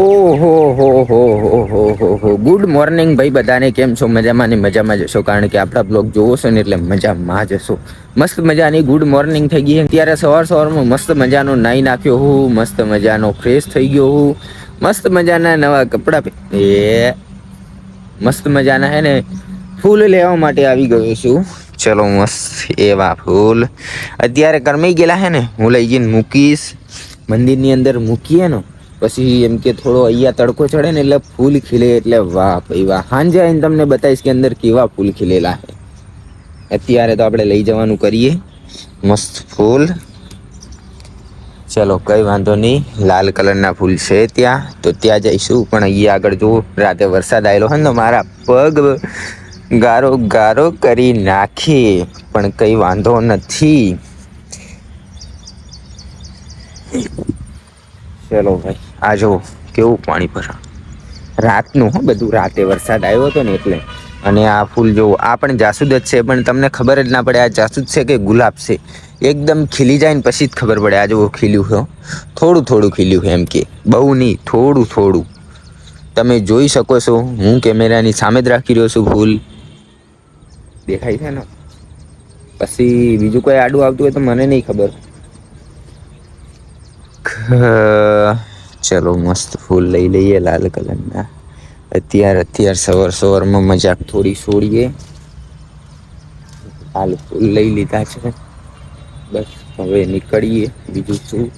ઓહો, હો હો હો હો હો હો. ગુડ મોર્નિંગ ભાઈ બધાને, કેમ છો? મજામાં ને મજામાં જશો કારણ કે આપણા બ્લોગ જોવો છો ને એટલે મજામાં જશો મસ્ત મજાની ગુડ મોર્નિંગ થઈ ગઈ. અત્યારે સવાર સવારમાં મસ્ત મજાનો નાઈ નાખ્યો હું, મસ્ત મજાનો ફ્રેશ થઈ ગયો હું. મસ્ત મજાના નવા કપડાં એ મસ્ત મજાના હે ને ફૂલ લેવા માટે આવી ગયો છું. ચલો મસ્ત એવા ફૂલ. અત્યારે કરમાઈ ગયેલા હે ને, હું લઈ જઈને મૂકીશ. મંદિરની અંદર મૂકીએ ને પછી એમ કે થોડો અહીંયા તડકો ચડે ને એટલે ફૂલ ખીલે એટલે વાહ ભાઈ વાહ. સાંજે આવીને તમને બતાવીશ કે અંદર કેવા ફૂલ ખીલેલા છે. અત્યારે તો આપણે લઈ જવાનું કરીએ. મસ્ત ફૂલ. ચલો, કઈ વાંધો નહીં. લાલ કલરના ફૂલ છે ત્યાં. તો ત્યાં જઈશું. પણ અહીંયા આગળ જો રાતે વરસાદ આવેલો હોય ને મારા પગ ગારો ગારો કરી નાખી. પણ કઈ વાંધો નથી. ચલો ભાઈ. આ જો કેવું પાણી ભરા. રાતનું હો બધું, રાતે વરસાદ આવ્યો હતો ને એટલે. અને આ ફૂલ જોવો આ પણ જાસૂદ જ છે, પણ તમને ખબર જ ના પડે, આ જાસૂદ છે કે ગુલાબ છે? એકદમ ખીલી જાય ને પછી જ ખબર પડે, આ જો ખીલ્યું છે થોડું થોડું ખીલ્યું છે એમ કે. બહુ નહીં, થોડું થોડું. તમે જોઈ શકો છો, હું કેમેરાની સામે જ રાખી રહ્યો છું ફૂલ. દેખાય છે ને પછી બીજું કોઈ આડું આવતું હોય તો મને નહીં ખબર. ચલો મસ્ત ફૂલ લઈ લઈએ લાલ કલરના. અત્યારે અત્યારે સવાર, સવારમાં મજાક થોડી છોડીએ. લાલ ફૂલ લઈ લીધા છે. બસ, હવે નીકળીએ. બીજું શું?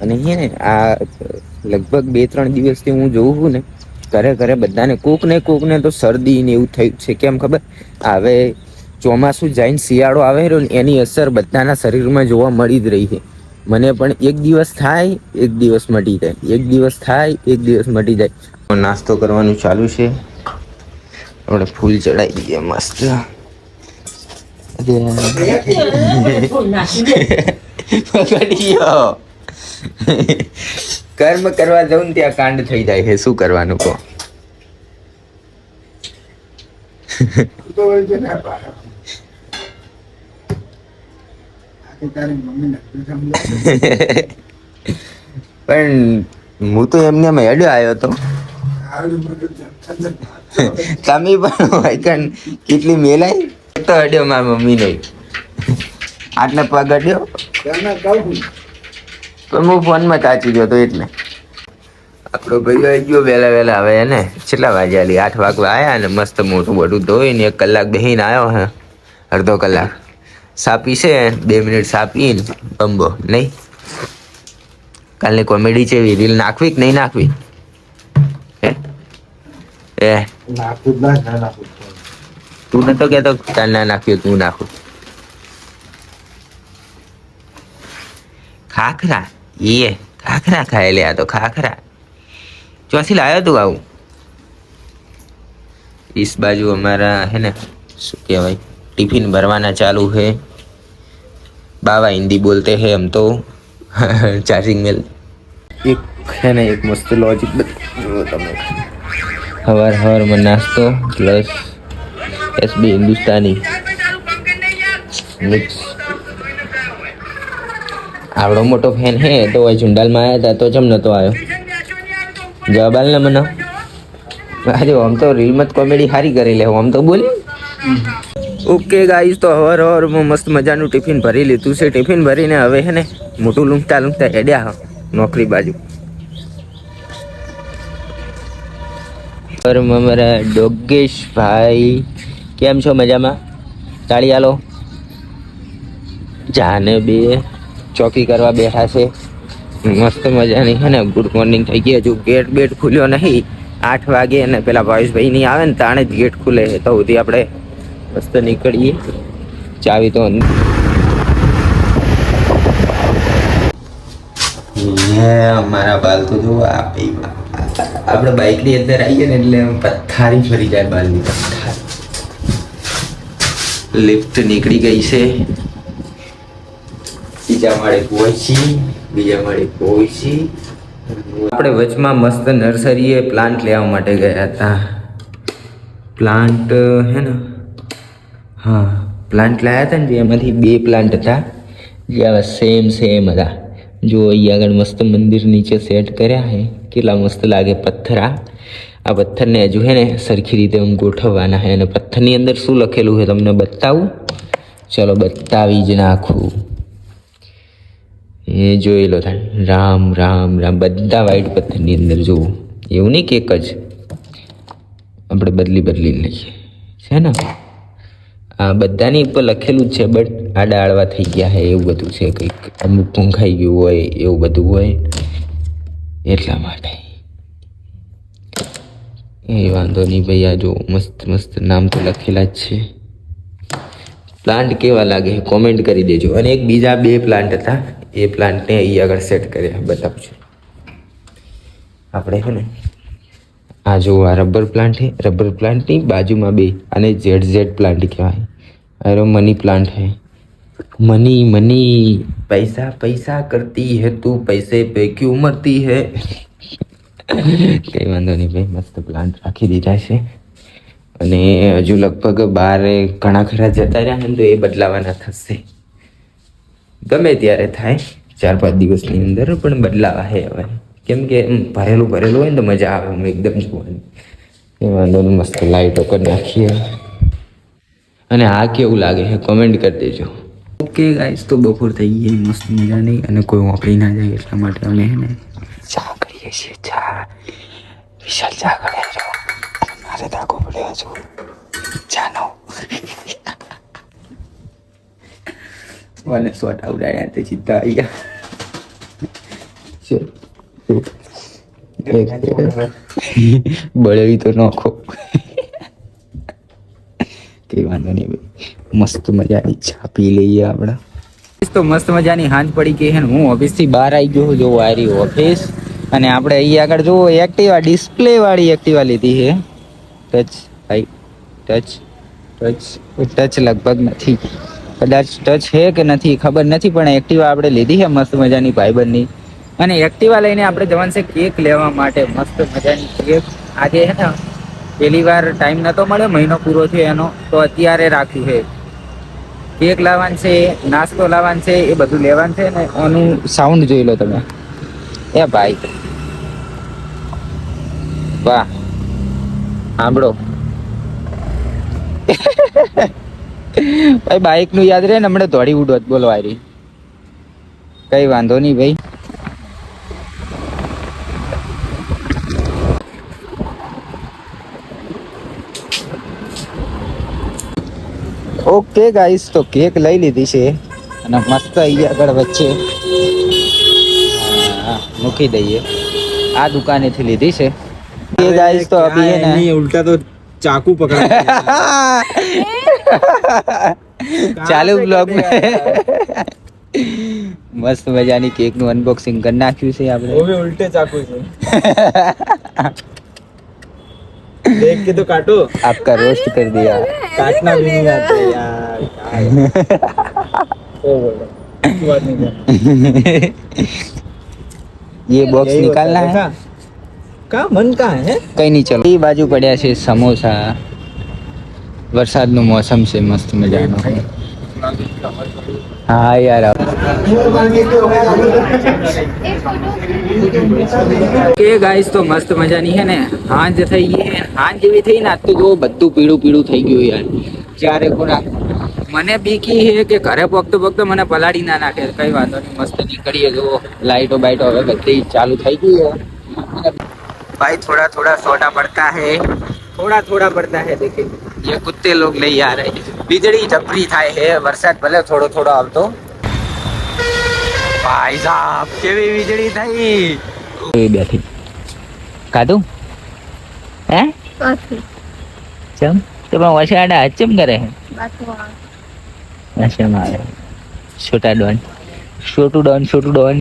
અને હે ને, આ લગભગ બે, ત્રણ દિવસથી હું જોઉં છું ને, ઘરે ઘરે બધાને કોક ને કોક ને તો શરદી ને એવું થયું છે. કેમ ખબર? હવે ચોમાસું જઈને શિયાળો આવે એની અસર બધાના શરીરમાં જોવા મળી જ રહી છે. મને પણ એક દિવસ થાય એક દિવસ મટી જાય. એક દિવસ થાય એક દિવસ મટી જાય. નાસ્તો કરવાનું ચાલુ છે. આપણે ફૂલ ચડાવી દઈએ મસ્ત. કર્મ કરવા જાઉં ને ત્યાં કાંડ થઈ જાય છે. શું કરવાનું કહો તો હોય છે ને બાળક. આ કે તારી મમ્મીને સમજાય પણ હું તો એમને એમ હેડ્યો આવ્યો હતો તમે પણ વાયકણ કેટલી મેલાઈ તો અડ્યો મારા મમ્મીને. આટલે પગ અડ્યો? પણ હું ફોનમાં તાચી ગયો તો એટલે. આપણો ભાઈ આવી ગયો વહેલા વહેલા આવે એને. કેટલા આલી? આઠ વાગવા આવ્યા ને મસ્ત મોટું બધું ધોઈને એક કલાક બેહીને આવ્યો હે. અડધો કલાક. સાપી છે બે મિનિટ સાપીને બંબો નહીં કાલની કોમેડી છે એવી રીલ નાખવી કે નહીં નાખવી હે એ નાખું જ ના, ના નાખું જ નહીં. તું નતો કહેતો કાલ ના નાખ્યું તું નાખું ખાખરા એ ખાખરા ખાય લે આ તો ખાખરા ચોથી લાવ્યો તું આવું इस बाजू हमारा है ना શું કહેવાય ટિફિન ભરવાના ચાલુ है बाबा हिंदी बोलते हैं हम तो ચાર્જિંગ મેલ એક है ને એક મસ્ત લોજિક બતાવો તમે હવાર હવારમાં નાસ્તો પ્લસ એસબી હિન્દુસ્તાની મિક્સ આવડો મોટો ફેન હે તો હોય ઝુંડાલમાં આવ્યા હતા તો ચમ નતો આવ્યો જવાબ આલ ને મને આજે આમ તો રીલમાં જ કોમેડી સારી કરી લે આમ તો બોલ ઓકે ગાઈસ તો હવાર હવારમાં મસ્ત મજાનું ટિફિન ભરી લીધું છે. ટિફિન ભરીને હવે હે ને મોટું લૂંટતા લૂંટતા હેડ્યા નોકરી બાજુ. પર અમારા ડોગેશ ભાઈ કેમ છો મજામાં? તાળી આલો જાને બે ચોકી કરવા બેઠા છે. મસ્ત મજાની છે ને ગુડ મોર્નિંગ થઈ ગઈ. હજુ ગેટ બેટ ખુલ્યો નહીં. આઠ વાગે અને પેલા ભાવેશભાઈ નહીં આવે ને, તાણે જ ગેટ ખુલે. તો સુધી આપણે મસ્ત નીકળીએ. ચાવી તો અંદર. મારા બાલ તો જો આપણે બાઇકની અંદર આવીએ ને એટલે પથ્થારી ફરી જાય બાલની પથ્થાર લિફ્ટ નીકળી ગઈ છે. બીજા માળે પહોંચી, બીજા માળે પહોંચી. આપણે વચમાં મસ્ત નર્સરીએ પ્લાન્ટ લેવા માટે ગયા હતા. પ્લાન્ટ હે ને? હા પ્લાન્ટ લાયા હતા ને જે એમાંથી બે પ્લાન્ટ હતા, જે આવા સેમ સેમ હતા. જો અહીંયા આગળ મસ્ત મંદિર નીચે સેટ કર્યા છે કેટલા મસ્ત લાગે પથ્થર આ પથ્થરને હજુ હે ને સરખી રીતે આમ ગોઠવવાના છે અને પથ્થરની અંદર શું લખેલું છે તમને બતાવું? ચલો બતાવી જ નાખું. એ જોઈ લો થાય રામ રામ રામ, બધા વાઈટ પથ્થરની અંદર જોવું એવું નહીં કે એક જ. આપણે બદલી બદલી લઈએ. છે ને? આ બધાની ઉપર લખેલું જ છે બટ આડા આડવા થઈ ગયા છે એવું બધું છે કંઈક. અમુક ભૂંખાઈ ગયું હોય, એવું બધું હોય. એટલા માટે. એ વાંધો નહીં ભાઈ, આ જો મસ્ત મસ્ત નામ તો લખેલા જ છે. પ્લાન્ટ કેવા લાગે કોમેન્ટ કરી દેજો. અને એક બીજા બે પ્લાન્ટ હતા, એ પ્લાન્ટને અહીં આગળ સેટ કર્યા, બતાવજો. આપણે છે ને, આ જો આ રબર પ્લાન્ટ છે રબર પ્લાન્ટની બાજુમાં બે, આને ઝેડ ઝેડ પ્લાન્ટ કહેવાય. અરે મની પ્લાન્ટ है મની મની પૈસા પૈસા કરતી है તું પૈસે पे क्यों मरती है કઈ વાંધો નહીં ભાઈ મસ્ત પ્લાન્ટ રાખી દીધા છે અને હજુ લગભગ બાર ઘણા ખરા જતા રહ્યા ને તો એ બદલાવાના થશે ગમે ત્યારે થાય ચાર પાંચ દિવસની અંદર પણ બદલાવા હે હવે કેમ કે એમ ભરેલું ભરેલું હોય ને તો મજા આવે આમ એકદમ જોવાની એ વાંધો નહીં મસ્ત લાઈટો કરી નાખીએ અને આ કેવું લાગે છે? કોમેન્ટ કરી દેજો. ઓકે ગાઈસ તો બપોર થઈ ગઈ મસ્ત મજાની અને કોઈ વાપરી ના જાય એટલા માટે અમે હે ને ચા કરીએ છીએ ચા. વિશાલ ચા કરે છો. મારે તાકો પડે હજુ ચાનો મને શોટ આવડાયા તે સીધા આવી ગયા. બળેવી તો નાખો કઈ વાંધો નહીં ભાઈ. મસ્ત મજાની ચા પી લઈએ આપણે. તો મસ્ત મજાની હાંજ પડી ગઈ છે હું ઓફિસથી બહાર આવી ગયો જો આરી ઓફિસ અને આપણે અહીં આગળ જુઓ એક્ટિવા ડિસ્પ્લે વાળી એક્ટિવા લીધી છે. ટચ ભાઈ ટચ ટચ ટચ લગભગ નથી. કદાચ ટચ છે કે નથી, ખબર નથી, પણ એક્ટિવા આપણે લીધી છે મસ્ત મજાની ભાઈબંધની. અને એક્ટિવા લઈને આપણે જવાનું છે કેક લેવા માટે મસ્ત મજાની કેક આજે છે ને પહેલી વાર ટાઈમ નતો મળ્યો, મહિનો પૂરો થયો એનો, તો અત્યારે રાખ્યું છે. કેક લાવવાનું છે, નાસ્તો લાવવાનું છે, એ બધું લેવાનું છે ને આનું સાઉન્ડ જોઈ લો તમે. એ ભાઈ. વાહ. સાંભળો. ભાઈ બાઇકનું યાદ રહે ને, હમણાં દોડી ઉડો બોલવા આરી કઈ વાંધો નહીં ભાઈ. ઓકે ગાઈસ તો કેક લઈ લીધી છે. અને મસ્ત અહીંયા આગળ વચ્ચે મૂકી દઈએ. આ દુકાનેથી લીધી છે. કે ગાઈસ તો અભી હે ને ઉલટા તો ચાકુ પકડા ચાલુ બ્લોગ મસ્ત મજાની કેકનું અનબોક્સિંગ કરી નાખ્યું છે આપણે. ઉલટે ચાકુ છે. देख के तो काटो आपका रोस्ट कर दिया काटना भी नहीं आता यार क्या ओ बोलो अच्छी बात नहीं कर ये बॉक्स यही होता निकालना है, है देखा? कहाँ मन कहाँ है કઈ નહીં ચલો એ બાજુ પડ્યા છે સમોસા વરસાદનું મોસમ છે મસ્ત મજાનો હા યાર કે ગાઈસ તો મસ્ત મજાની છે ને હાંજ થઈ ગઈ છે. હાંજ જેવી થઈ ને આજ તો જો બધું પીળું પીળું થઈ ગયું યાર ચારે ખોરાક મને બીકી છે કે ઘરે પગતો પગતો મને પલાળી ના નાખે કઈ વાંધો નહીં મસ્ત નીકળીએ જો લાઈટો બાઈટો હવે બધી ચાલુ થઈ ગઈ છે અને भाई थोड़ा थोड़ा सोटा पड़ता है थोड़ा थोड़ा पड़ता है देखिए ये कुत्ते लोग नहीं आ रहे વીજળી જબરી થાય છે વરસાદ ભલે થોડો થોડો આવતો ભાઈ સાહેબ કેવી વીજળી થઈ એ બેઠી કાધું હે Coffee. ચમ તો પણ વસાડા ચમ કરે છે Batuang. નશા મારે છોટા ડોન છોટું ડોન છોટું ડોન